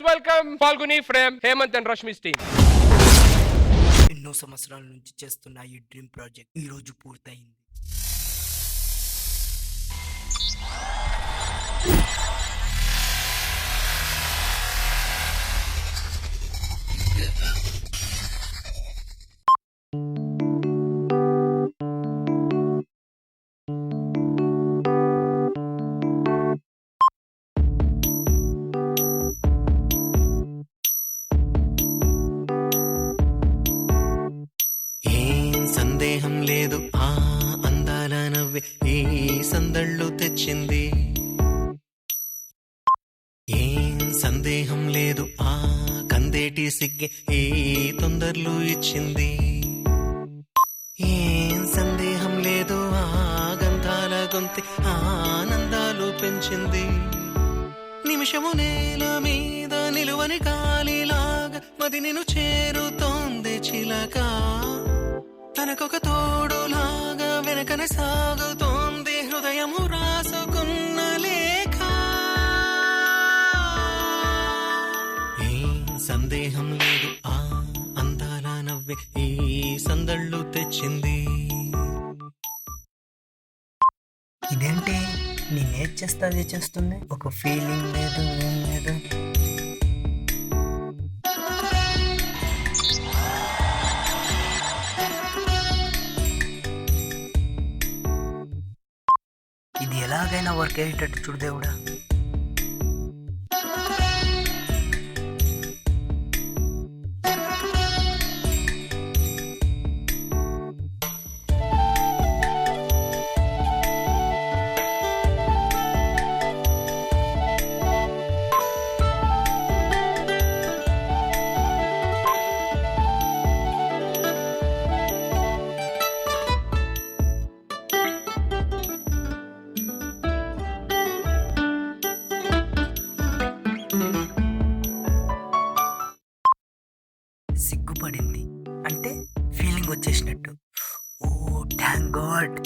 Let's welcome. Falguni frame. Hemanth and Rashmi's team ఎన్నో సంవత్సరాల నుంచి చేస్తున్న ఈ డ్రీమ్ ప్రాజెక్ట్ ఈ రోజు పూర్తయింది. సిగ్గే. ఏ తొందరలు ఇచ్చింది? ఏం సందేహం లేదు ఆ గంధాల గొంతి ఆనందాలు పెంచింది. నిమిషము నేల మీద నిలువని కాలిలాగా మది నేను చేరుతోంది చిలక. తనకొక తోడులాగా వెనకన సాగుతోంది అర్థం లేదు. ఆ అందాల నవ్వే ఈ సందళ్ళు తెచ్చింది. ఇదేంటి? నేనేది చేస్తా అదే చేస్తుంది? ఒక ఫీలింగ్ లేదు ఏం లేదు. ఇది ఎలాగైనా వర్క్ అయ్యేటట్టు చూడు అంటే ఫీలింగ్ వచ్చేసినట్టు. ఓ థ్యాంక్ గాడ్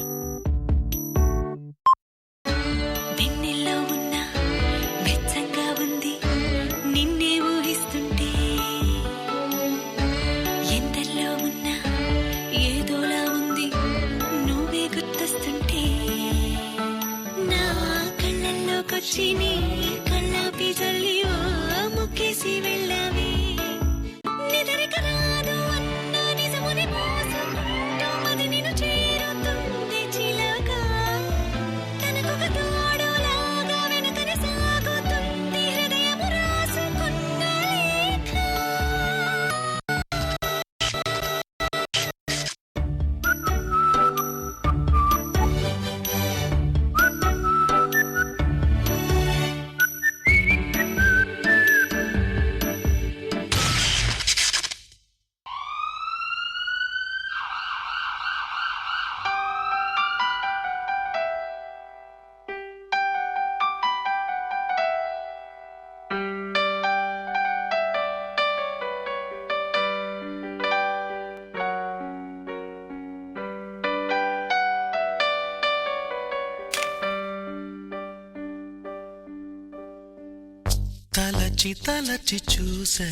తలచి తలచి చూసా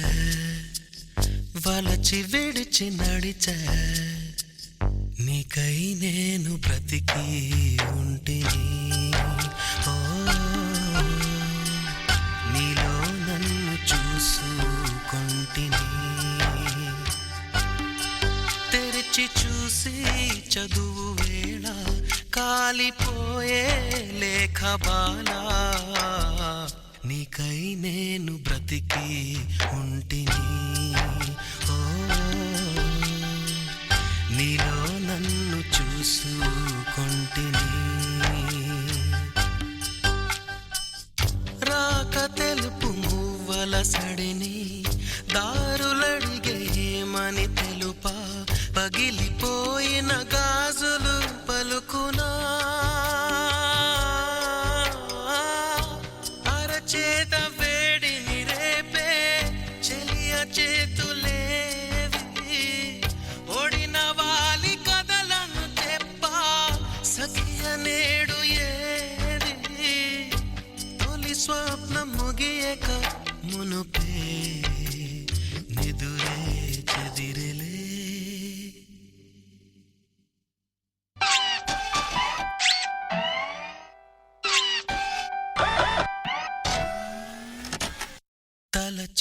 వలచి విడిచి నడిచా. నీకై నేను బ్రతికి ఉంటే ఓ నీలో నన్ను చూసుకొంటిని. తెరిచి చూసి చదువు వేళ కాలిపోయే లేఖ బాలా. నేను ఉంటిని. ఓ నీలో నన్ను చూసుకుంటిని. రాక తెలుపు మువ్వల సడిని.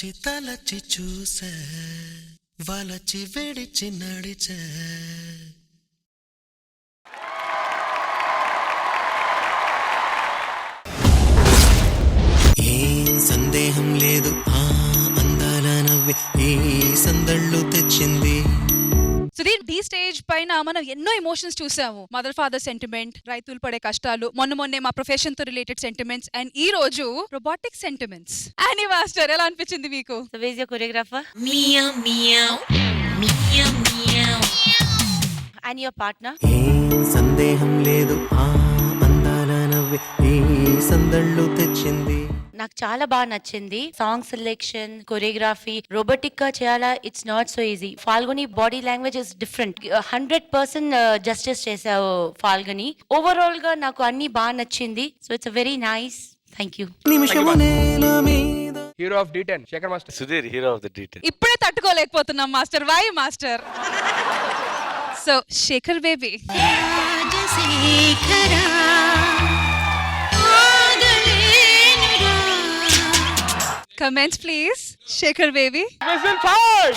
తలచి తలచి చూసే వలచి వెడిచి నడిచే. ఏం సందేహం లేదు ఆ అందాల నవ్వే ఈ సందళ్ళు తెచ్చింది పైన మనం ఎన్నో ఎమోషన్స్ చూసాము. మదర్ ఫాదర్ సెంటిమెంట్ రైతులు పడే కష్టాలు మొన్న మొన్నే మా ప్రొఫెషన్తో రిలేటెడ్ సెంటిమెంట్స్ అండ్ ఈ రోజు రొబాటిక్ సెంటిమెంట్స్ అని మాస్టర్ ఎలా అనిపించింది మీకు? And your partner? ఏం సందేహం లేదు. ఆ నవ్వే ఈ సందళ్ళు తెచ్చింది. నాకు చాలా బాగా నచ్చింది. సాంగ్ సెలెక్షన్ కొరియోగ్రఫీ రోబోటిక్గా చేయాలా? It's not so easy Falguni body language is different hundred percent justice చేసావు ఫాల్గుని. ఓవరాల్గా నాకు అన్ని బాగా నచ్చింది. So it's very nice thank you hero of the ten Shekhar master. Sudheer hero of the detail ఇప్పుడే తట్టుకోలేకపోతున్నాం master. Why master? So Shekhar baby Rajasekhara. Comments please Shekhar baby Whistle time!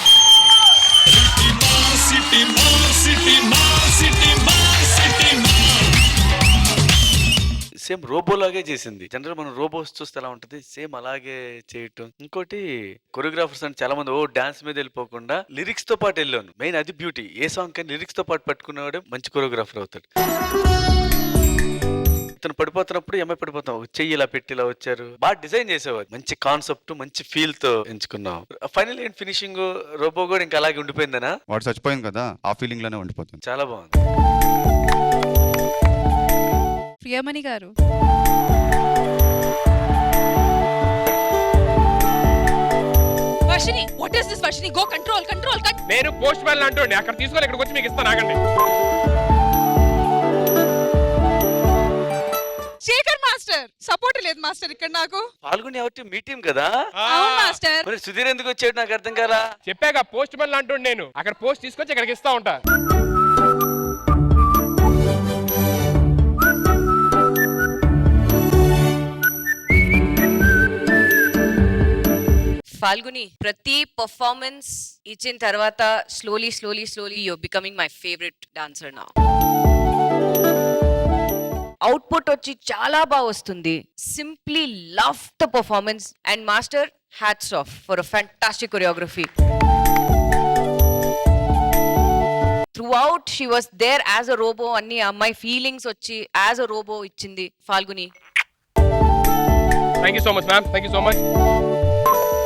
Same robo లాగే చేసింది. General మనం robots చూస్తే ఎలా ఉంటది? Same అలాగే చేయటం. ఇంకోటి కొరియోగ్రాఫర్స్ అంటే చాలా మంది ఓ డాన్స్ మీద వెళ్ళిపోకుండా లిరిక్స్తో పాటు వెళ్ళాను. మెయిన్ అది బ్యూటీ ఏ సాంగ్ కానీ లిరిక్స్తో పాటు పట్టుకున్నవాడే మంచి కొరియోగ్రాఫర్ అవుతాడు. ఇతను పడిపోతున్నప్పుడు ఏమై పడిపోతాం. చెయ్యి ఇలా పెట్టి ఇలా వచ్చారు. బాగా డిజైన్ చేసేవారు మంచి కాన్సెప్ట్ మంచి ఫీల్తో ఎంచుకున్నాం ఫైనల్ అండ్ ఫినిషింగ్? రోబో కూడా ఇంకా అలాగే ఉండిపోయిందనా? వాడు చచ్చిపోయింది కదా ఆ ఫీలింగ్లోనే ఉండిపోతుంది. చాలా బాగుంది. ప్రియమణి గారు. Varshini what is this Varshini go control control నేను పోస్ట్ మ్యాన్ అంటుండే. అక్కడ తీసుకొని ఇక్కడికి వచ్చి మీకు ఇస్తాను ఆగండి. మాస్టర్ సపోర్ట్ లేదు మాస్టర్ ఇక్కడ నాకు. పాల్గొని ఎవరి మీ టీం కదా? అవును మాస్టర్. మరి సుధీర్ ఎందుకు వచ్చాడు? నాకు అర్థం కాలా? చెప్పాక పోస్ట్ మ్యాన్ అంటుండే నేను. అక్కడ పోస్ట్ తీసుకొచ్చి ఇక్కడికి ఇస్తా ఉంటా. ఫాల్గుని ప్రతి పర్ఫార్మెన్స్ ఇచ్చిన తర్వాత slowly slowly slowly you're becoming my favourite dancer నా అవుట్పుట్ వచ్చి చాలా బాగా వస్తుంది. Simply love the performance and master hats off for a fantastic choreography throughout she was there as a robo అన్ని అమ్మాయి ఫీలింగ్స్ వచ్చి యాజ్ అ రోబో ఇచ్చింది Falguni. Thank you so much ma'am thank you so much